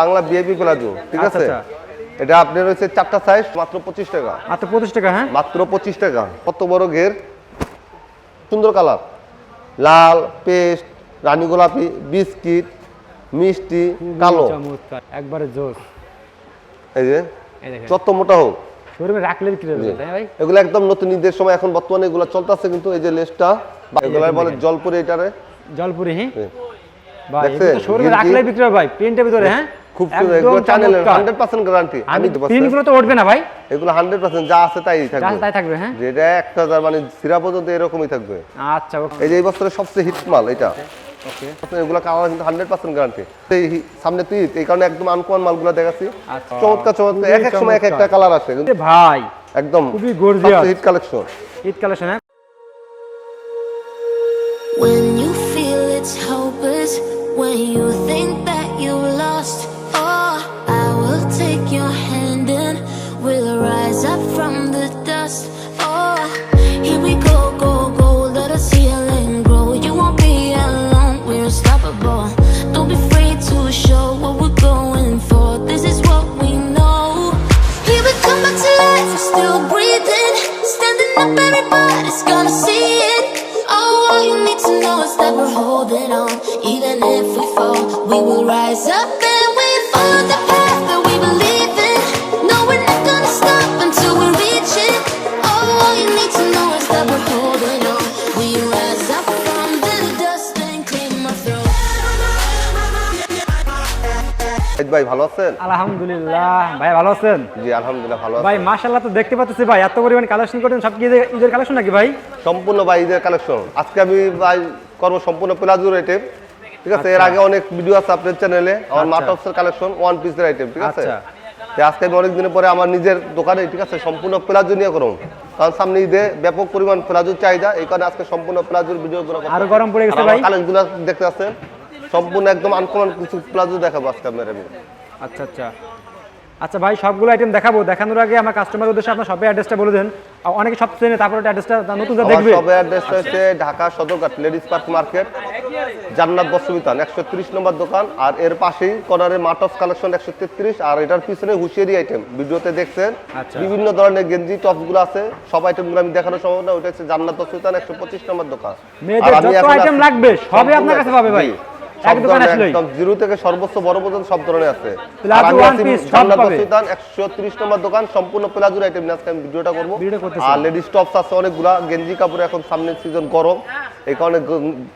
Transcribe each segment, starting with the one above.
Bangla BAP palazzo ঠিক আচ্ছা, আছে? আচ্ছা। এটা আপনার রয়েছে চারটা সাইজ মাত্র পঁচিশ টাকা। মাত্র পঁচিশ টাকা হ্যাঁ? মাত্র পঁচিশ টাকা। কত বড় ঘের? সুন্দর কালার। লাল পেস্ট রানী গোলাপি বিস্কিট মিষ্টি কালো। একবারে জোস। এই যে যত মোটা হোক। শোরুমে রাখলে বিক্রি হবে তাই ভাই? এগুলো একদম নতুন ঈদের সময় এখন বর্তমানে এগুলো চলতেছে কিন্তু এই যে লেসটা এগুলো বলে জলপুরি এটারে। জলপুরি হ্যাঁ। ভাই শোরুমে রাখলে বিক্রি হবে ভাই প্রিন্টের ভিতরে হ্যাঁ? খুব একদম এগুলো চ্যানেলের চমৎকার। গ্যারান্টি আমি দেবো প্রিন্টগুলো তো উঠবে না ভাই। এগুলো হান্ড্রেড পার্সেন্ট যা আছে তাই যা তাই থাকবে হ্যাঁ? যেটা মানে সিরা পর্যন্ত এরকমই থাকবে। আচ্ছা এই যে এই বছরের সবচেয়ে হিট মাল এটা। ওকে। এগুলো কালার কিন্তু হান্ড্রেড পার্সেন্ট গ্যারান্টি এই সামনে তুই এই কারণে একদম মালগুলো দেখাচ্ছি। আচ্ছা। চমৎকার চমৎকার। এক এক সময় এক একটা কালার আছে কিন্তু ভাই একদম খুবই। হিট কালেকশন ঈদ কালেকশন ভালো আছেন? আলহামদুলিল্লাহ। ভাই ভালো আছেন? জি আলহামদুলিল্লাহ ভালো ভাই মাশাআল্লাহ তো দেখতে পাচ্ছি ভাই এত পরিমাণ কালেকশন করেন সব কি ঈদের- কালেকশন নাকি ভাই? সম্পূর্ণ ভাই ঈদের কালেকশন আজকে আমি ভাই করব সম্পূর্ণ প্লাজোর আইটেম ঠিক আছে? এর আগে অনেক ভিডিও আছে আপনার চ্যানেলে আমার আচ্ছা। মাটক্সের কালেকশন ওয়ান পিসের আইটেম ঠিক আছে? আচ্ছা। আজকে আমি অনেক দিনের পরে আমার নিজের দোকানে ঠিক আছে সম্পূর্ণ প্লাজো নিয়ে করুন। কারণ সামনে ঈদে ব্যাপক পরিমাণ প্লাজোর চাহিদা এই কারণে আজকে সম্পূর্ণ প্লাজোর ভিডিও গুলো আরও গরম পড়ে গেছে ভাই। কালেকশনগুলো দেখতে আছেন সম্পূর্ণ একদম আনকমন কিছু প্লাজো দেখাবো আজকে আমি। আচ্ছা আচ্ছা। আচ্ছা ভাই সবগুলো আইটেম দেখাবো। দেখানোর আগে আমার কাস্টমার উদ্দেশ্যে আপনার শপের অ্যাড্রেসটা বলে দেন। অনেকে সব চেনে তারপরে অ্যাড্রেসটা নতুন যা দেখবে। সবে অ্যাড্রেস হচ্ছে Dhaka Sadarghat ladies park market Jannat Bastrabitan একশো ত্রিশ নম্বর দোকান। আর এর পাশেই কর্নারে মার্ট কালেকশন একশো তেত্রিশ। আর এটার পিছনে হুশিয়ারি আইটেম ভিডিওতে দেখছেন। আচ্ছা। বিভিন্ন ধরনের গেঞ্জি টপসগুলো আছে। সব আইটেমগুলো আমি দেখানো সম্ভব না ওটা হচ্ছে জান্নাত বস্ত্রবিতান একশো পঁচিশ নম্বর দোকান। মেয়েদের যত আইটেম লাগবে সবই আপনার কাছে পাবে ভাই। সব ধরনের একদম জিরো থেকে সর্বোচ্চ বড় পর্যন্ত সব ধরনের আছে। আমি one আছি piece সব জান্নাত পাবে। বস্ত্রবিতান একশো ত্রিশ নম্বর দোকান সম্পূর্ণ প্লাজোর আইটেম নিয়ে আমি ভিডিওটা করব। আর লেডিস টপস আছে অনেকগুলা গেঞ্জি কাপড় এখন সামনের সিজন গরম। এই কারণে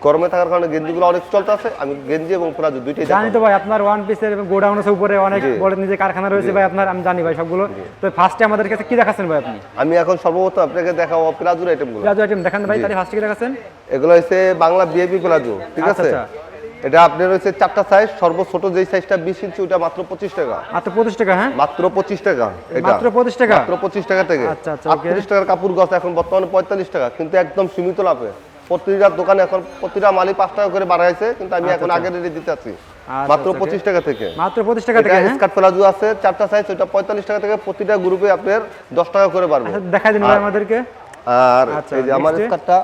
গরমে থাকার কারণে গেঞ্জিগুলো অনেক চলতে আছে। আমি গেঞ্জি এবং প্লাজো দুইটাই জানি তো ভাই আপনার ওয়ান পিসের এবং গোডাউন আছে উপরে অনেক বড় নিজে কারখানা রয়েছে ভাই আপনার আমি জানি ভাই সবগুলো। তো ফার্স্টে আমাদের কাছে কি দেখাচ্ছেন ভাই আপনি? আমি এখন সর্বপ্রথম আপনাকে দেখাবো প্লাজোর আইটেমগুলো প্লাজো আইটেম দেখান ভাই। তাহলে ফার্স্টে কি দেখাচ্ছেন? এগুলো হচ্ছে বাংলা বিএপি প্লাজো ঠিক আচ্ছা, আছে? আচ্ছা। এটা আপনার হচ্ছে চারটা সাইজ সর্বছোট যেই সাইজটা বিশ ইঞ্চি ওটা মাত্র পঁচিশ টাকা। মাত্র পঁচিশ টাকা হ্যাঁ? মাত্র পঁচিশ টাকা মাত্র 25 টাকা? মাত্র পঁচিশ টাকা থেকে। আচ্ছা, আচ্ছা, আটত্রিশ টাকার কাপড় গছ এখন বর্তমানে পঁয়তাল্লিশ টাকা কিন্তু একদম সীমিত লাভে। প্রতিটা দোকানে এখন প্রতিটা মালই পাঁচ টাকা করে বাড়াইছে কিন্তু আমি এখন আগের রেটে দিতে আছি। মাত্র আচ্ছা, পঁচিশ টাকা থেকে। মাত্র পঁচিশ টাকা থেকে হ্যাঁ? স্কার্ট প্লাজো আছে চারটা সাইজ ওটা পঁয়তাল্লিশ টাকা থেকে প্রতিটা গ্রুপে আপনার দশ টাকা করে বাড়বে। আচ্ছা দেখাই দিন আর- আমাদেরকে। আর আচ্ছা, এই যে আমার স্কার্টটা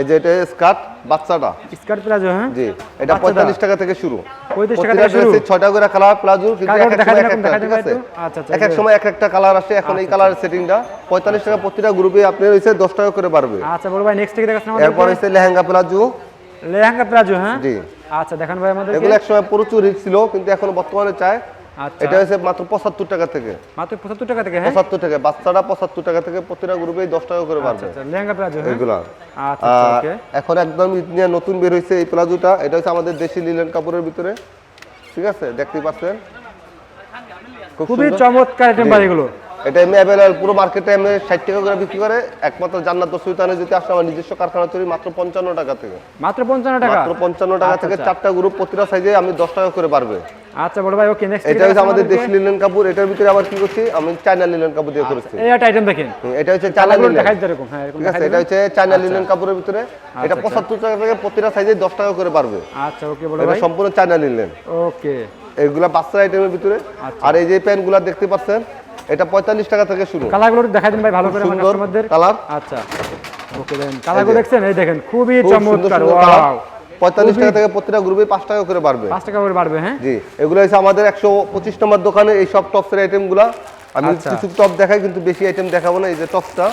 এই যে এটা স্কার্ট বাচ্চাটা। স্কার্ট প্লাজো হ্যাঁ? জি এটা বাচ্চাটা? পঁয়তাল্লিশ টাকা থেকে শুরু। 35 টাকা থেকে শুরু? ড্রেসে ছয়টা করে কালার প্লাজো কিন্তু এক এক সময় এক একটা, ঠিক আছে? আচ্ছা, আচ্ছা, এক এক সময় এক একটা কালার আসে এখন এই কালার সেটিংটা পঁয়তাল্লিশ টাকা প্রতিটা গ্রুপে আপনি হয়েছে দশ টাকা করে বাড়বে। আচ্ছা বড় ভাই নেক্সট থেকে দেখাচ্ছেন এরপর আমাদের লেহেঙ্গা প্লাজো। লেহেঙ্গা প্লাজো হ্যাঁ? জি। আচ্ছা দেখান ভাই আমাদেরকে। এগুলো এক সময় প্রচুর হিট ছিল কিন্তু এখন বর্তমানে চায় এটা হচ্ছে মাত্র পঁচাত্তর টাকা থেকে। মাত্র পঁচাত্তর টাকা থেকে হ্যাঁ? পঁচাত্তর টাকা বাচ্চারা পঁচাত্তর টাকা থেকে প্রতিটা গ্রুপে দশ টাকা করে বাড়বে। আচ্ছা লেহেঙ্গা প্লাজো হ্যাঁ? এগুলা। আচ্ছা আচ্ছা, এখন একদম নতুন বের হয়েছে এই প্লাজোটা। এটা হচ্ছে আমাদের দেশি লিলেন কাপড়ের ভিতরে। ঠিক আছে? দেখতে পাচ্ছেন? খুবই চমৎকার আইটেম জি। এটা এমনি অ্যাভেলেবল পুরো মার্কেটে এমনি ষাট টাকা করে বিক্রি করে একমাত্র জান্নাত সুলতানে যদি আসে আমার নিজস্ব কারখানা তৈরি মাত্র পঞ্চান্ন টাকা থেকে। মাত্র পঞ্চান্ন টাকা? মাত্র পঞ্চান্ন টাকা আচ্ছা, থেকে আচ্ছা। চারটা গ্রুপ প্রতিটা সাইজে আমি দশ টাকা করে বাড়বে। আচ্ছা বড় ভাই ওকে নেক্সট এটা হচ্ছে আমাদের দেশি লিলেন কাপড় এটার ভিতরে আবার কি করছি আমি চায়না লিলেন কাপড় দিয়ে করেছি। এই একটা আইটেম দেখেন। এটা হচ্ছে চায়না দেখাই এরকম হ্যাঁ এরকম দেখাই এটা হচ্ছে চায়না লিলেন কাপড়ের ভিতরে। এটা আচ্ছা। পঁচাত্তর টাকা থেকে প্রতিটা সাইজে দশ টাকা করে বাড়বে। আচ্ছা ওকে বড় এটা ভাই। সম্পূর্ণ চায়না লিলেন ওকে এগুলা বাচ্চার আইটেমের ভিতরে। আচ্ছা। আর এই যে প্যান্টগুলা দেখতে পাচ্ছেন এটা পঁয়তাল্লিশ টাকা থেকে শুরু। কালারগুলো দেখাই দিন ভাই ভালো করে আমার সুন্দর কাস্টমারদের কালার। আচ্ছা। ওকে দেন কালারগুলো দেখছেন? এই দেখেন খুবই চমৎকার ওয়াও। টাকা থেকে প্রতিটা গ্রুপে পাঁচ টাকা করে বাড়বে। পাঁচ টাকা করে বাড়বে হ্যাঁ? জি এগুলো হচ্ছে আমাদের একশো পঁচিশ নম্বর দোকানে এই সব টপসের আইটেমগুলো আমি আচ্ছা। কিছু টপ দেখাই কিন্তু বেশি আইটেম দেখাবো না এই যে টপসটা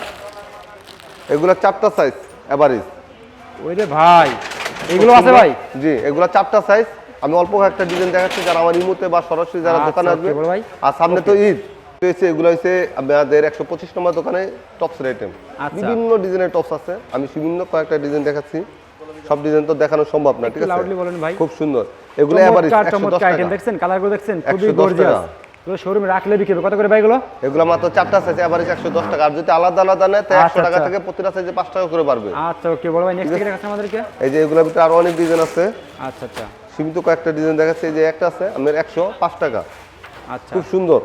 এগুলো চারটা সাইজ এভারেজ ওই রে ভাই এগুলো আছে ভাই? জি এগুলো চারটা সাইজ আমি অল্প একটা ডিজাইন দেখাচ্ছি যারা আমার ইমুতে বা সরাসরি যারা আচ্ছা, দোকানে আসবে। ভাই। আর সামনে তো ঈদ। হয়েছে এগুলো হচ্ছে আমাদের একশো পঁচিশ নম্বর দোকানে টপসের আইটেম আচ্ছা। বিভিন্ন ডিজাইনের টপস আছে। আমি বিভিন্ন কয়েকটা ডিজাইন দেখাচ্ছি। সব ডিজাইন তো দেখানো সম্ভব না ঠিক আছে? লাউডলি বলেন ভাই। খুব সুন্দর। এগুলো এভারেজ আইটেম টাকা। দেখছেন? কালারগুলো দেখছেন? খুবই গর্জিয়াস এগুলো শোরুমে রাখলে বিক্রি কত করে ভাই এগুলো? এগুলো মাত্র চারটা সাইজ এভারেজ টাকা। আর যদি আলাদা আলাদা নেয় একশো আচ্ছা, টাকা আচ্ছা। থেকে প্রতিটা সাইজে পাঁচ টাকা করে পারবে আচ্ছা ওকে বড় ভাই নেক্সট দেখাচ্ছেন আমাদেরকে? এই যে এগুলোর ভিতরে আরও অনেক ডিজাইন আছে। আচ্ছা আচ্ছা। সীমিত কয়েকটা ডিজাইন দেখাচ্ছে। এই যে একটা আছে আমার একশো পাঁচ টাকা। আচ্ছা। খুব সুন্দর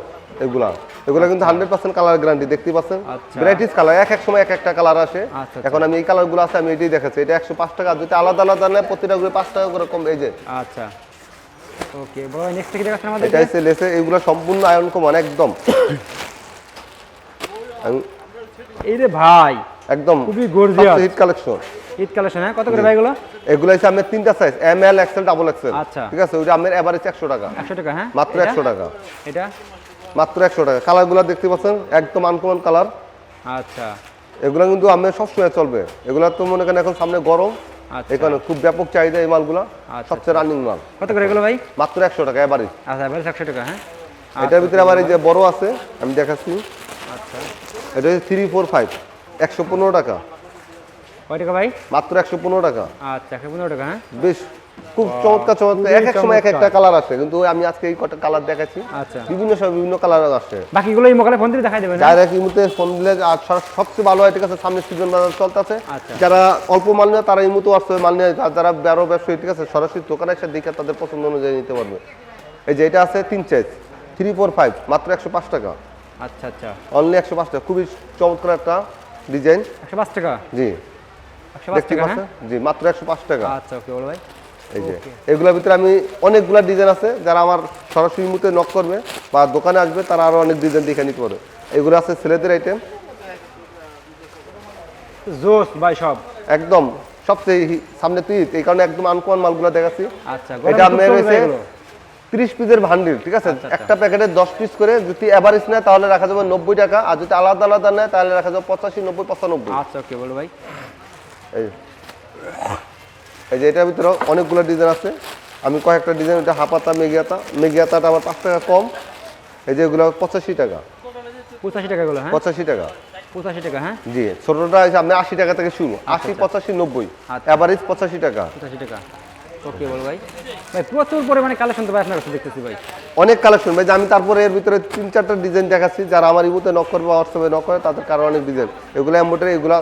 এগুলা। এগুলা কিন্তু হান্ড্রেড পার্সেন্ট কালার গ্যারান্টি দেখতে পাচ্ছেন? আচ্ছা। ভ্যারাইটিস কালার এক এক সময় এক একটা কালার আসে। আচ্ছা, আচ্ছা। এখন আমি এই কালারগুলো আছে আমি এটাই দেখাচ্ছি। এটা একশো পাঁচ টাকা যদি আলাদা আলাদা নেয় প্রতিটা করে পাঁচ টাকা করে কম এই যে। আচ্ছা। ওকে বড় নেক্সট থেকে দেখাচ্ছেন এটা আমাদেরকে হচ্ছে লেসে এগুলো সম্পূর্ণ কমান একদম। এই রে ভাই একদম। খুবই gorgeous। Hit collection Eid collection হ্যাঁ? কত করে ভাই এগুলো? এগুলো হচ্ছে আমার তিনটা size M L XL double XL আচ্ছা। ঠিক আছে? ওইটা আমার এভারেজ একশো টাকা। একশো টাকা হ্যাঁ? মাত্র এটা? একশো টাকা। এটা? মাত্র একশো টাকা। কালারগুলো দেখতে পাচ্ছেন একদম আনকমন কালার। আচ্ছা। এগুলো কিন্তু আমি সবসময় চলবে। এগুলো তো মনে করেন এখন সামনে গরম। আচ্ছা। এখানে খুব ব্যাপক চাহিদা এই মালগুলো আচ্ছা, সবচেয়ে রানিং মাল। কত করে এগুলো ভাই? মাত্র একশো টাকা এবারে। আচ্ছা এবার একশো টাকা হ্যাঁ? এটার ভিতরে আবার এই যে বড় আছে আমি দেখাচ্ছি। আচ্ছা। এটা হচ্ছে থ্রি ফোর ফাইভ একশো পনেরো টাকা। কয় টাকা ভাই? মাত্র একশো পনেরো টাকা। আচ্ছা একশো পনেরো টাকা হ্যাঁ? বেশ। খুব চমৎকার চমৎকার। এক এক সময় এক একটা কালার আসে কিন্তু আমি আজকে এই কটা কালার দেখাচ্ছি। আচ্ছা। বিভিন্ন সময় বিভিন্ন কালার আসে বাকিগুলো এই মোকালে ফোন দিয়ে দেখাই দেবেন? ডাইরেক্ট ইমুতে ফোন দিলে আর সবচেয়ে ভালো হয় ঠিক আছে সামনে সিজন বাজার চলতেছে। আচ্ছা। যারা অল্প মাল নেয় তারা ইমুতে আসতে মাল নেয় যারা বড় ব্যবসায়ী ঠিক আছে সরাসরি দোকানে এসে দেখে তাদের পছন্দ অনুযায়ী নিতে পারবে। এই যে এটা আছে তিন চাইজ থ্রি ফোর ফাইভ মাত্র একশো পাঁচ টাকা। আচ্ছা আচ্ছা। অনলি একশো পাঁচ টাকা। খুবই চমৎকার একটা ডিজাইন একশো পাঁচ টাকা? জি। একশো পাঁচ টাকা হ্যাঁ? জি মাত্র একশো পাঁচ টাকা। আচ্ছা ওকে বলো ভাই। এই যে। এগুলোর ভিতরে আমি অনেকগুলা ডিজাইন আছে যারা আমার সরাসরি মুহূর্তে নক করবে বা দোকানে আসবে তারা আরও অনেক ডিজাইন দেখে নিতে পারে এগুলো আছে ছেলেদের আইটেম জোস ভাই সব। একদম সবচেয়ে সামনে তুই এই কারণে একদম আনকোয়ান মালগুলো দেখাচ্ছি। আচ্ছা এটা আপনার হয়েছে ত্রিশ পিসের ভান্ডিল ঠিক আছে? আচ্ছা, একটা প্যাকেটে দশ পিস করে যদি অ্যাভারেজ নেয় তাহলে রাখা যাবে নব্বই টাকা। আর যদি আলাদা আলাদা নেয় তাহলে রাখা যাবে পঁচাশি নব্বই পঁচানব্বই। আচ্ছা ওকে বলো ভাই। এই এই যে এটার ভিতরে অনেকগুলো ডিজাইন আছে। আমি কয়েকটা ডিজাইন এটা হাপাতা মেঘিয়াতা মেঘিয়াতাটা আমার পাঁচ টাকা কম। এই যে এগুলো পঁচাশি টাকা। পঁচাশি টাকা গুলো হ্যাঁ? পঁচাশি টাকা। পঁচাশি টাকা হ্যাঁ? জি ছোটটা আপনি আশি টাকা থেকে শুরু। আশি পঁচাশি নব্বই। আচ্ছা। অ্যাভারেজ পঁচাশি টাকা। পঁচাশি টাকা। ওকে বলো ভাই। ভাই প্রচুর পরিমাণে কালেকশন তো ভাই আপনার কাছে দেখতেছি ভাই। অনেক কালেকশন ভাই আমি তারপরে এর ভিতরে তিন চারটা ডিজাইন দেখাচ্ছি যারা আমার ইমুতে নক করবে হোয়াটসঅ্যাপে নক করে তাদের কারও অনেক ডিজাইন এগুলো এম্বোটারি এগুলো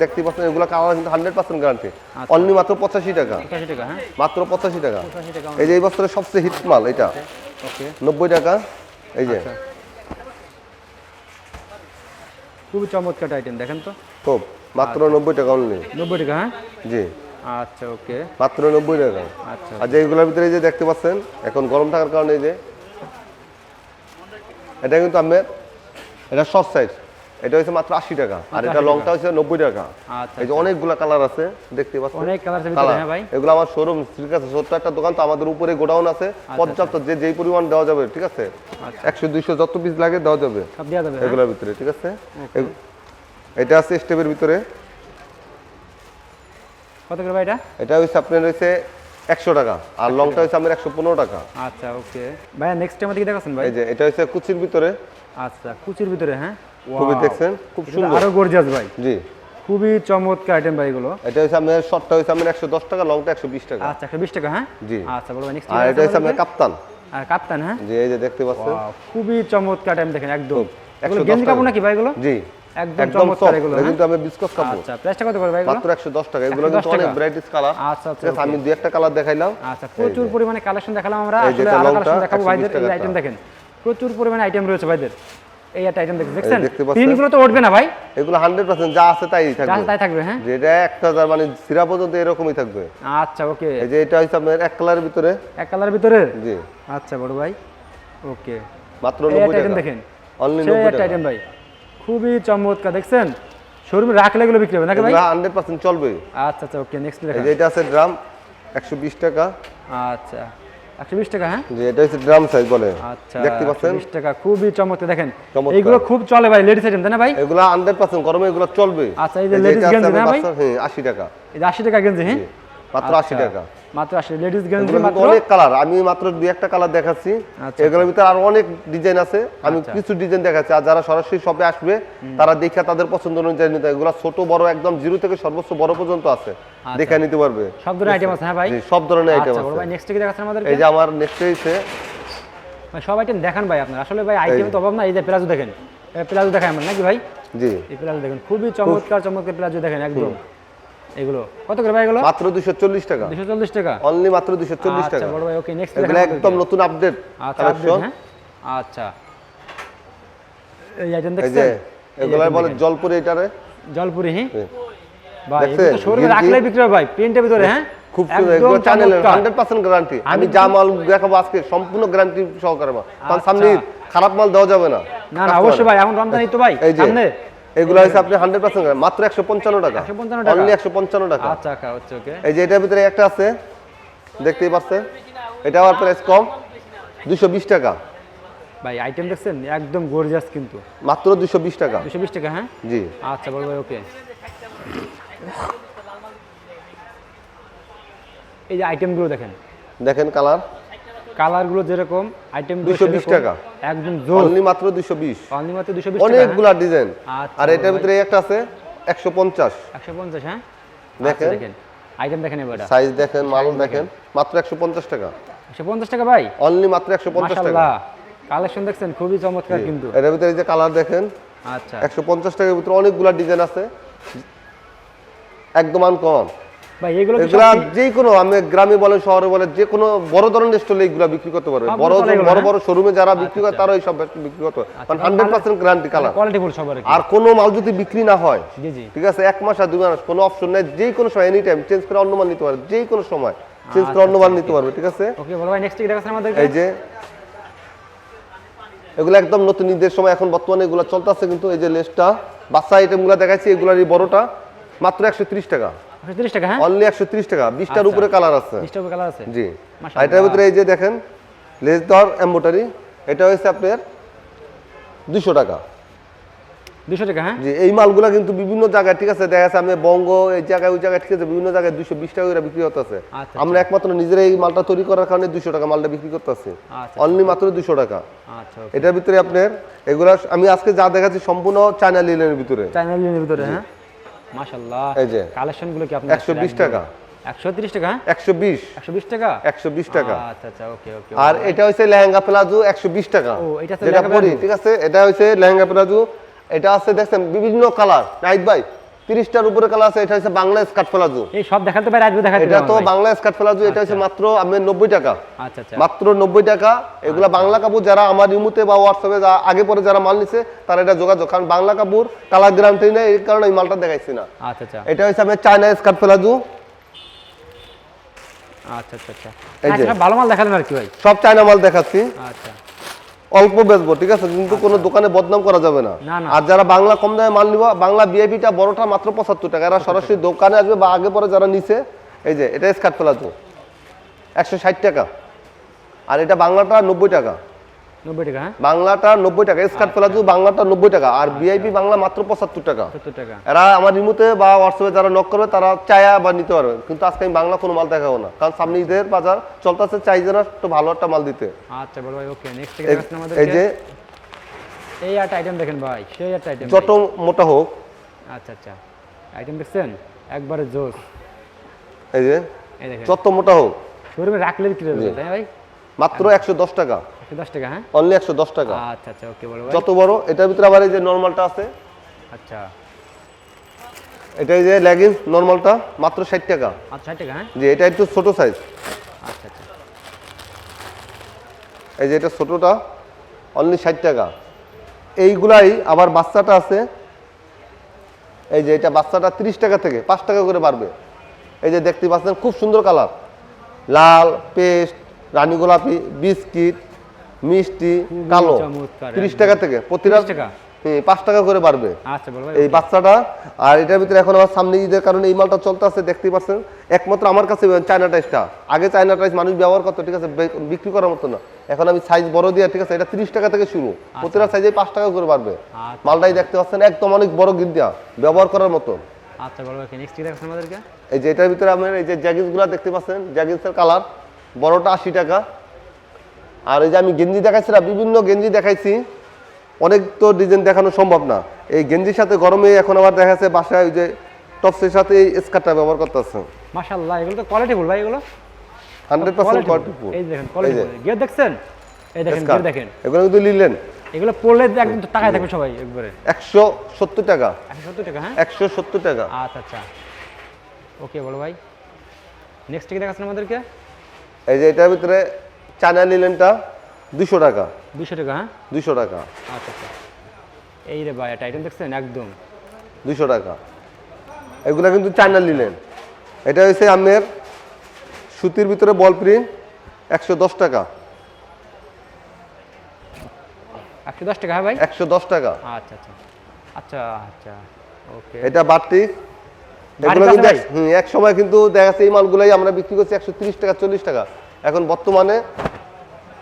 দেখতে পাচ্ছেন এগুলো কালার কিন্তু হান্ড্রেড পার্সেন্ট গ্যারান্টি অনলি মাত্র পঁচাশি টাকা। টাকা হ্যাঁ? মাত্র পঁচাশি টাকা। এই যে এই বছরের সবচেয়ে হিট মাল এটা। ওকে নব্বই টাকা এই যে। আচ্ছা। খুবই চমৎকার আইটেম দেখেন তো। খুব। মাত্র নব্বই টাকা অনলি নব্বই টাকা হ্যাঁ? জি। আচ্ছা ওকে। মাত্র নব্বই টাকা। আচ্ছা। আর যে এগুলোর ভিতরে যে দেখতে পাচ্ছেন এখন গরম থাকার কারণে যে এটা কিন্তু আপনার এটা শর্ট সাইজ এটা হচ্ছে মাত্র আশি টাকা। আর এটা লংটা হচ্ছে নব্বই টাকা। আচ্ছা এই যে অনেকগুলা কালার আছে দেখতে পাচ্ছেন? অনেক কালার আছে হ্যাঁ ভাই। এগুলো আমার শোরুম ঠিক আছে ছোট্ট একটা দোকান তো আমাদের উপরে গোডাউন আছে। পর্যাপ্ত যে যেই পরিমাণ দেওয়া যাবে ঠিক আছে? আচ্ছা। একশো দুইশো যত পিস লাগে দেওয়া যাবে। সব দেওয়া যাবে হ্যাঁ? এগুলোর ভিতরে ঠিক আছে? এটা আছে স্টেপের ভিতরে। কত করে ভাই এটা? এটা হচ্ছে আপনার হচ্ছে একশো টাকা আর লংটা হচ্ছে আপনার একশো পনেরো টাকা। আচ্ছা ওকে। ভাইয়া নেক্সট টাইম দিকে দেখাচ্ছেন ভাই? এই যে এটা হচ্ছে কুচির ভিতরে। আচ্ছা কুচির ভিতরে হ্যাঁ? খুবই দেখছেন? খুব সুন্দর। আরও গর্জিয়াস ভাই। জি। খুবই চমৎকার আইটেম ভাই এগুলো। এটা হচ্ছে আপনার শর্টটা হচ্ছে একশো দশ টাকা লংটা একশো বিশ টাকা। আচ্ছা একশো বিশ টাকা হ্যাঁ? জি। আচ্ছা বলো ভাই নেক্সট আর এটা হচ্ছে আপনার কাপ্তান। আর কাপ্তান হ্যাঁ? জি এই যে দেখতে পাচ্ছেন। খুবই চমৎকার টাইম দেখেন একদম। এগুলো গেঞ্জি কাপড় নাকি ভাই এগুলো? জি। একদম একদম এগুলো হ্যাঁ? কিন্তু আমি বিস্কস কাপড়। আচ্ছা প্রাইসটা কত করে ভাই মাত্র একশো দশ টাকা এগুলো কিন্তু অনেক ভ্যারাইটিস কালার আচ্ছা আচ্ছা আমি দুই একটা কালার দেখাইলাম। আচ্ছা প্রচুর পরিমাণে কালেকশন দেখালাম আমরা। আসলে আরও কালেকশন দেখাবো ভাইদের। এই আইটেম দেখেন প্রচুর পরিমাণে আইটেম রয়েছে ভাইদের। এই একটা আইটেম দেখছেন? দেখতে তো উঠবে না ভাই। এগুলো হান্ড্রেড পার্সেন্ট যা আছে তাই যা তাই থাকবে হ্যাঁ? যেটা মানে সিরা পর্যন্ত এরকমই থাকবে। আচ্ছা ওকে। এই যে এটা আপনার এক কালারের ভিতরে। এক কালারের ভিতরে? জি। আচ্ছা বড় ভাই। ওকে। মাত্র টাকা। দেখেন। অনলি টাকা। আইটেম ভাই। খুবই চমৎকার। দেখছেন? শোরুমে রাখলে এগুলো বিক্রি হবে নাকি ভাই? এগুলো হান্ড্রেড পার্সেন্ট চলবে। আচ্ছা আচ্ছা ওকে নেক্সট এই দেখেন এটা আছে ড্রাম একশো বিশ টাকা। আচ্ছা একশো বিশ টাকা হ্যাঁ? যে এটা হচ্ছে ড্রাম সাইজ বলে। আচ্ছা দেখতে পাচ্ছেন? 120 টাকা খুবই চমৎকার। দেখেন এগুলো খুব চলে ভাই লেডিস আইটেম তাই না ভাই? এগুলা হান্ড্রেড পার্সেন্ট গরমে এগুলো চলবে। আচ্ছা, এই যে আছে গেঞ্জি না ভাই? বাচ্চার, হ্যাঁ আশি টাকা। এই যে আশি টাকা গেঞ্জি হ্যাঁ? মাত্র আশি আচ্ছা, টাকা। মাত্র আশি লেডিস গেঞ্জি মাত্র। অনেক কালার আমি মাত্র দুই একটা কালার দেখাচ্ছি। আচ্ছা, এগুলোর ভিতরে আরও অনেক ডিজাইন আছে। আমি আচ্ছা। কিছু ডিজাইন দেখাচ্ছি। আর যারা সরাসরি শপে আসবে তারা দেখে তাদের পছন্দ অনুযায়ী নিতে এগুলো ছোট বড় একদম জিরো থেকে সর্বোচ্চ বড় পর্যন্ত আছে। দেখে নিতে পারবে। সব ধরনের আইটেম আছে হ্যাঁ ভাই? সব ধরনের আইটেম আচ্ছা আছে। ভাই নেক্সট কি দেখাচ্ছেন আমাদের এই যে আমার নেক্সট হইছে সব আইটেম দেখান ভাই আপনার। আসলে ভাই আইটেম তো অভাব না এই যে প্লাজো দেখেন। প্লাজো দেখাই আমরা নাকি ভাই? জি। এই প্লাজো দেখেন। খুবই চমৎকার চমৎকার প্লাজো দেখেন একদম। এগুলো। কত করে ভাই এগুলো? মাত্র দুশো চল্লিশ টাকা। দুশো চল্লিশ টাকা? অনলি মাত্র দুশো চল্লিশ আচ্ছা বড় ভাই ওকে নেক্সট এগুলো একদম নতুন আপডেট আচ্ছা কালেকশন হ্যাঁ? আচ্ছা। এই আইটেম দেখছেন? এগুলো বলে জলপুরি এটারে। জলপুরি হ্যাঁ? ভাই দেখছেন? এগুলো শোরুমে রাখলে বিক্রি ভাই প্রিন্টের ভিতরে হ্যাঁ? খুব সুন্দর একদম এগুলো চ্যানেলের চমৎকার। হান্ড্রেড পার্সেন্ট গ্যারান্টি আমি যা মাল দেখাবো আজকে সম্পূর্ণ গ্যারান্টি সহকারে মাল। কারণ আচ্ছা। সামনে খারাপ মাল দেওয়া যাবে না। না না অবশ্যই ভাই এখন রমজান তো ভাই সামনে এগুলো হচ্ছে আপনি হান্ড্রেড পার্সেন্ট মাত্র একশো পঞ্চান্ন টাকা। 155 টাকা? অনলি টাকা আচ্ছা আচ্ছা ওকে। এই যে এটার ভিতরে একটা আছে দেখতেই পাচ্ছেন? এটা আবার প্রাইস কম দুশো বিশ টাকা। ভাই আইটেম দেখছেন? একদম গর্জিয়াস কিন্তু। মাত্র দুশো বিশ টাকা। দুশো বিশ টাকা হ্যাঁ? জি। আচ্ছা বড় ভাই ওকে। এই যে আইটেমগুলো দেখেন। দেখেন কালার। কালারগুলো যেরকম আইটেম 220 টাকা। একদম জোর অনলি মাত্র দুশো বিশ। অনলি মাত্র দুশো বিশ টাকা অনেকগুলা ডিজাইন আচ্ছা, আর এটার ভিতরে একটা আছে একশো পঞ্চাশ। একশো পঞ্চাশ হ্যাঁ? দেখেন। আচ্ছা, আইটেম দেখেন এবার সাইজ দেখেন মাল দেখেন। মাত্র একশো পঞ্চাশ টাকা। একশো পঞ্চাশ টাকা ভাই? অনলি মাত্র একশো পঞ্চাশ টাকা। মাশাল্লাহ কালেকশন দেখছেন খুবই চমৎকার কিন্তু। এটার ভিতরে এই যে কালার দেখেন আচ্ছা। একশো পঞ্চাশ টাকার ভিতরে অনেকগুলা ডিজাইন আছে। একদম আনকমন ভাই এগুলো এগুলা যে কোনো আমি গ্রামে বলেন শহরে বলেন যে কোনো বড় ধরনের স্টলে এগুলা বিক্রি করতে পারবে বড় বড়? বড় শোরুমে যারা বিক্রি করে তারা এই সব বিক্রি করতে পারবে কারণ hundred percent guarantee colour quality full সবার আর কোনো মাল যদি বিক্রি না হয় ঠিক আছে এক মাস আর দুই মাস কোনো অপশন নেই যে কোনো সময় এনি টাইম চেঞ্জ করে অন্য মাল নিতে পারবে যে কোনো সময় চেঞ্জ করে অন্য মাল নিতে পারবে ঠিক আছে? ওকে বড় ভাই নেক্সট কি দেখাচ্ছেন আমাদের এই যে এগুলো একদম নতুন ঈদের সময় এখন বর্তমানে এগুলো চলতেছে কিন্তু এই যে লেসটা বাচ্চা আইটেমগুলো দেখাচ্ছি এগুলার এই বড়টা মাত্র একশো ত্রিশ টাকা। একশো তিরিশ টাকা হ্যাঁ? অনলি একশো ত্রিশ টাকা। বিশটার আচ্ছা। উপরে কালার আছে। বিশটা কালার আছে? জি। এটার ভিতরে এই যে দেখেন লেস দর এম্বোটারি এটা হচ্ছে আপনার দুশো টাকা। দুশো টাকা হ্যাঁ? জি এই মালগুলা কিন্তু বিভিন্ন জায়গায় ঠিক আছে দেখা যাচ্ছে আমি বঙ্গ এই জায়গায় ওই জায়গায় ঠিক আছে বিভিন্ন জায়গায় দুশো বিশ টাকা করে বিক্রি করতেছে আচ্ছা, আমরা একমাত্র নিজেরা এই মালটা তৈরি করার কারণে দুশো টাকা মালটা বিক্রি করতেছি। আচ্ছা অনলি মাত্র দুশো টাকা। আচ্ছা এটার ভিতরে আপনার এগুলা আমি আজকে যা দেখাচ্ছি সম্পূর্ণ চায়না লিলের ভিতরে। ভিতরে হ্যাঁ? মাশাআল্লাহ। এই যে। কালেকশনগুলো কি আপনি 120 টাকা। একশো তিরিশ টাকা হ্যাঁ? একশো বিশ। একশো বিশ টাকা? একশো বিশ টাকা। আচ্ছা আচ্ছা ওকে ওকে আর এটা হচ্ছে লেহেঙ্গা প্লাজো একশো বিশ টাকা। ও, এটা যেটা পরি ঠিক আছে? এটা হচ্ছে লেহেঙ্গা প্লাজো। এটা আছে দেখছেন বিভিন্ন কালার। নাইট ভাই তিরিশটার উপরে কালার আছে এটা হচ্ছে বাংলা স্কার্ট প্লাজো এই সব দেখাতে পারে আজকে দেখাতে এটা তো। বাংলা স্কার্ট প্লাজো এটা হচ্ছে মাত্র আমি নব্বই টাকা। আচ্ছা আচ্ছা। মাত্র নব্বই টাকা। এগুলা বাংলা কাপড় যারা আমার ইমুতে বা হোয়াটসঅ্যাপে যা আগে পরে যারা মাল নিছে তারা এটা যোগাযোগ কারণ বাংলা কাপড় কালার গ্যারান্টি নেই এই কারণে এই মালটা দেখাইছি না। আচ্ছা আচ্ছা। এটা হচ্ছে আমি চায়না স্কার্ট প্লাজো আচ্ছা আচ্ছা আচ্ছা। আচ্ছা, ভালো মাল দেখালেন আর কি ভাই? সব চায়না মাল দেখাচ্ছি। আচ্ছা। অল্প বেচবো ঠিক আছে? কিন্তু কোনো দোকানে বদনাম করা যাবে না। আর যারা বাংলা কম দামে মাল নিব বাংলা বিআইপিটা বড়টা মাত্র পঁচাত্তর টাকা। এরা সরাসরি দোকানে আসবে বা আগে পরে যারা নিছে এই যে এটা স্কার্ট প্লাজো একশো ষাট টাকা। আর এটা বাংলাটা নব্বই টাকা। নব্বই টাকা হ্যাঁ? বাংলাটা নব্বই টাকা স্কার্ট প্লাজো বাংলাটা নব্বই টাকা আর ভিআইপি বাংলা মাত্র পঁচাত্তর টাকা। সত্তর টাকা। এরা আমার রিমোতে বা হোয়াটসঅ্যাপে যারা নক করবে তারা চায়া বা নিতে পারবে। কিন্তু আজকে আমি বাংলা কোনো মাল দেখাবো না। কারণ সামনে ঈদের বাজার চলতেছে একটু ভালো একটা মাল দিতে। আচ্ছা বড় ভাই ওকে নেক্সট দেখাচ্ছেন আমাদের এই যে এই একটা আইটেম দেখেন ভাই সেই একটা আইটেম যত মোটা হোক। আচ্ছা আচ্ছা। আইটেম দেখছেন? একবারে জোস। এই যে এই দেখেন। যত মোটা হোক। শোরুমে রাখলে বিক্রি হবে তাই ভাই? মাত্র একশো দশ টাকা। টাকা হ্যাঁ? অনলি একশো দশ টাকা। আচ্ছা আচ্ছা ওকে বড় ভাই যত বড় এটার ভিতরে আবার এই যে নর্মালটা আছে। আচ্ছা। এটা এই যে লেগিংস নর্মালটা মাত্র ষাট টাকা। আচ্ছা ষাট টাকা হ্যাঁ? এটা একটু ছোট সাইজ আচ্ছা আচ্ছা। এই যে এটা ছোটটা অনলি ষাট টাকা। এইগুলাই আবার বাচ্চাটা আছে। এই যে এটা বাচ্চাটা তিরিশ টাকা থেকে পাঁচ টাকা করে বাড়বে। এই যে দেখতে পাচ্ছেন খুব সুন্দর কালার লাল পেস্ট রানী গোলাপি বিস্কিট মিষ্টি কালো। তিরিশ টাকা থেকে। প্রতিটা 30 টাকা? পাঁচ টাকা করে বাড়বে। আচ্ছা এই বাচ্চাটা আর এটার ভিতরে এখন আমার সামনে ঈদের কারণে এই মালটা চলতে আছে দেখতেই পাচ্ছেন। একমাত্র আমার কাছে চায়না টাইসটা আগে চায়না টাইস মানুষ ব্যবহার করতো ঠিক আছে বিক্রি করার মতো না। এখন আমি সাইজ বড় দিয়ে ঠিক আছে এটা তিরিশ টাকা থেকে শুরু। প্রতিটা সাইজে পাঁচ টাকা করে বাড়বে। আচ্ছা। মালটাই দেখতে পাচ্ছেন একদম অনেক বড় গিদ্যা ব্যবহার করার মতো। আচ্ছা বড় নেক্সট কি দেখাচ্ছেন আমাদেরকে? এই যে এটার ভিতরে আপনার এই যে জ্যাগিসগুলো দেখতে পাচ্ছেন জ্যাগিসের কালার বড়টা আশি টাকা। আর এই যে আমি গেঞ্জি দেখাইছিলাম বিভিন্ন গেঞ্জি দেখাইছি অনেক তো ডিজাইন দেখানো সম্ভব না। এই গেঞ্জির সাথে গরমে এখন আবার দেখা যাচ্ছে বাসায় ওই যে টপসের সাথে এই স্কার্টটা ব্যবহার করতেছে। মাশাআল্লাহ এগুলো তো কোয়ালিটি ফুল ভাই এগুলো? Hundred percent Quality full। এই দেখেন কোয়ালিটি গিয়ার দেখছেন? এই দেখেন গিয়ার দেখেন। এগুলো কিন্তু নিলেন এগুলো পড়লে একদম তাকায় থাকবে সবাই একবারে। একশো সত্তর টাকা। একশো সত্তর টাকা হ্যাঁ? একশো সত্তর টাকা। আচ্ছা আচ্ছা। ওকে বলো ভাই। নেক্সট কি দেখাচ্ছেন আমাদেরকে? এই যে এটার ভিতরে চায়না লিলেনটা দুশো টাকা। দুশো টাকা হ্যাঁ? দুশো টাকা। আচ্ছা আচ্ছা। এই রে ভাই এটা আইটেম দেখছেন? একদম। দুশো টাকা। এগুলো কিন্তু চায়না লিলেন এটা হচ্ছে আমের সুতির ভিতরে বল প্রিন্ট একশো দশ টাকা। একশো দশ টাকা হ্যাঁ ভাই? একশো দশ টাকা। আচ্ছা আচ্ছা। আচ্ছা আচ্ছা। ওকে। এটা এগুলো কিন্তু এক- হুম, এক সময় কিন্তু দেখা যাচ্ছে এই মালগুলাই আমরা বিক্রি করছি একশো তিরিশ টাকা চল্লিশ টাকা। এখন বর্তমানে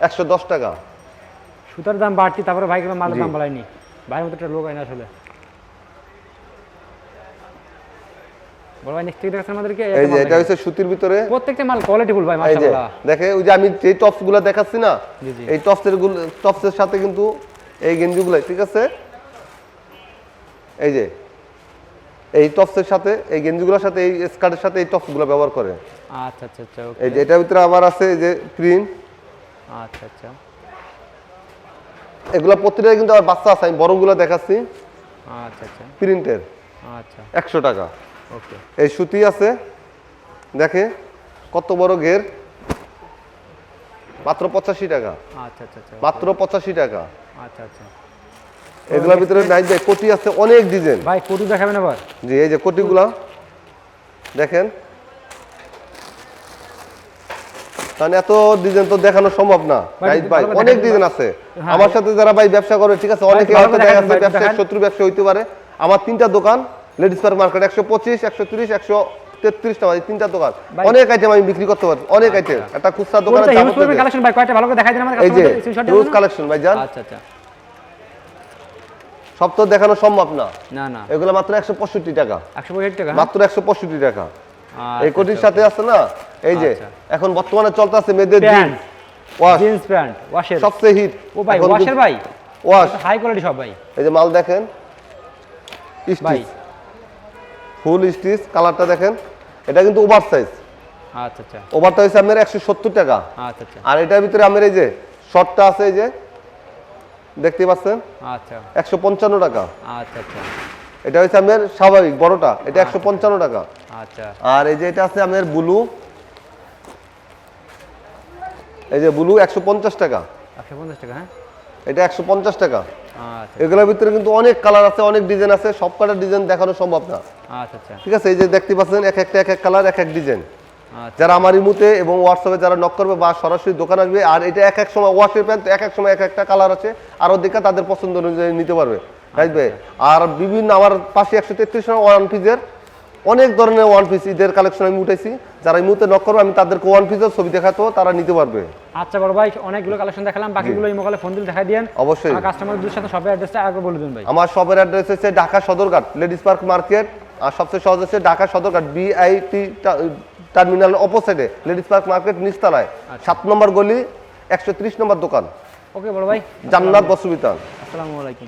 একশো দশ টাকা। সুতার দাম বাড়তি তারপরে ভাইগুলো মালের দাম বাড়ায়নি? ভাইয়ের মতো একটা লোক হয় না আসলে। ভাই যে এটা হচ্ছে সুতির ভিতরে। প্রত্যেকটা মাল কোয়ালিটি ভাই এই মাশাআল্লাহ। দেখে ওই যে আমি যে টপস দেখাচ্ছি না জি, জি। এই টপসের টপসের সাথে কিন্তু এই গেঞ্জিগুলো ঠিক আছে? এই যে এই টপসের সাথে এই গেঞ্জিগুলোর সাথে এই স্কার্টের সাথে এই টপসগুলো ব্যবহার করে। আচ্ছা আচ্ছা আচ্ছা এই যে এটার ভিতরে আবার আছে যে প্রিন্ট আচ্ছা আচ্ছা। এগুলো প্রতিটা কিন্তু আবার বাচ্চা আছে আমি বড়গুলো দেখাচ্ছি। আচ্ছা আচ্ছা। প্রিন্টের। আচ্ছা। একশো টাকা। ওকে। এই সুতি আছে। দেখে কত বড় ঘের। মাত্র পঁচাশি টাকা। আচ্ছা আচ্ছা আচ্ছা। মাত্র পঁচাশি টাকা। আচ্ছা আচ্ছা। এগুলোর ভিতরে নাই ভাই কোটি আছে অনেক ডিজাইন। ভাই কোটু দেখাবেন আবার? জি এই যে কোটিগুলা। দেখেন। কারণ এত ডিজাইন তো দেখানো সম্ভব না। ভাই, ভাই অনেক ডিজাইন আছে। হ্যাঁ, আমার সাথে যারা ভাই ব্যবসা করে ঠিক আছে অনেকে ভালো হয়তো দেখা যাচ্ছে ব্যবসায় শত্রু ব্যবসা হইতে পারে। আমার তিনটা দোকান লেডিস পার্ক মার্কেট একশো পঁচিশ একশো তিরিশ একশো তেত্রিশ টাকা তিনটা দোকান। অনেক আইটেম আমি বিক্রি করতে পারি অনেক আইটেম একটা খুচরা দোকানে কোনটা? হিউজ যাবতীয় পরিমাণ কালেকশন ভাই কয়টা ভালো করে দেখাই দেন আমাদের এই যে কাস্টমারদের কালেকশন ভাই জান। আচ্ছা আচ্ছা। সব তো দেখানো সম্ভব না। না না। এগুলো মাত্র একশো পঁয়ষট্টি টাকা। একশো টাকা হ্যাঁ? মাত্র একশো পঁয়ষট্টি টাকা। আচ্ছা, এই কোটির সাথে আছে না? এই যে আচ্ছা। এখন বর্তমানে চলতে আছে মেয়েদের প্যান্ট ওয়াশ জিন্স প্যান্ট ওয়াশের সবচেয়ে হিট ও ভাই ওয়াশের ভাই? ওয়াশ হাই কোয়ালিটি সব ভাই। এই যে মাল দেখেন ভাই। স্টিচ ফুল স্টিচ কালারটা দেখেন এটা কিন্তু ওভার সাইজ আচ্ছা আচ্ছা। ওভারটা হচ্ছে আপনার একশো সত্তর টাকা। আচ্ছা আচ্ছা। আর এটার ভিতরে আমার এই যে শর্টটা আছে এই যে দেখতে পাচ্ছেন? আচ্ছা। একশো পঞ্চান্ন টাকা। আচ্ছা আচ্ছা। এটা হচ্ছে আপনার স্বাভাবিক বড়টা। এটা একশো পঞ্চান্ন টাকা। আচ্ছা। আর এই যে এটা আছে আপনার ব্লু। এই যে ব্লু একশো পঞ্চাশ টাকা। একশো পঞ্চাশ টাকা হ্যাঁ? এটা একশো পঞ্চাশ টাকা। আচ্ছা। এগুলোর ভিতরে কিন্তু অনেক কালার আছে অনেক ডিজাইন আছে সব কটা ডিজাইন দেখানো সম্ভব না। আচ্ছা আচ্ছা। ঠিক আছে এই যে দেখতে পাচ্ছেন এক একটা এক এক কালার এক এক ডিজাইন। আচ্ছা। যারা আমার ইমুতে এবং হোয়াটসঅ্যাপে যারা নক করবে বা সরাসরি দোকান আসবে আর এটা এক এক সময় ওয়াশের প্যান্ট এক এক সময় এক একটা কালার আছে আরও দেখে তাদের পছন্দ অনুযায়ী নিতে পারবে। রাইট আর বিভিন্ন আমার পাশে একশো তেত্রিশ ওয়ান পিসের অনেক ধরনের ওয়ান পিস ঈদের কালেকশন আমি উঠেছি যারা ইমুতে নক করবে আমি তাদেরকে ওয়ান পিসের ছবি দেখাতো তারা নিতে পারবে। আচ্ছা বড় ভাই অনেকগুলো কালেকশন দেখালাম বাকিগুলো এই মোকালে ফোন দিলে দেখাই দিয়েন। অবশ্যই। কাস্টমারদের সাথে সবের অ্যাড্রেসটা আগে বলে দিন ভাই। আমার শপের অ্যাড্রেস হচ্ছে Dhaka Sadarghat ladies park market আর সবচেয়ে সহজ হচ্ছে ঢাকা সদরঘাট বিআইটি টার্মিনাল অপোজিটে লেডিস পার্ক মার্কেট নিচতলায়। সাত নম্বর গলি একশো ত্রিশ নম্বর দোকান। ওকে বড় ভাই। জান্নাত বসুবিতান আসসালামু আলাইকুম।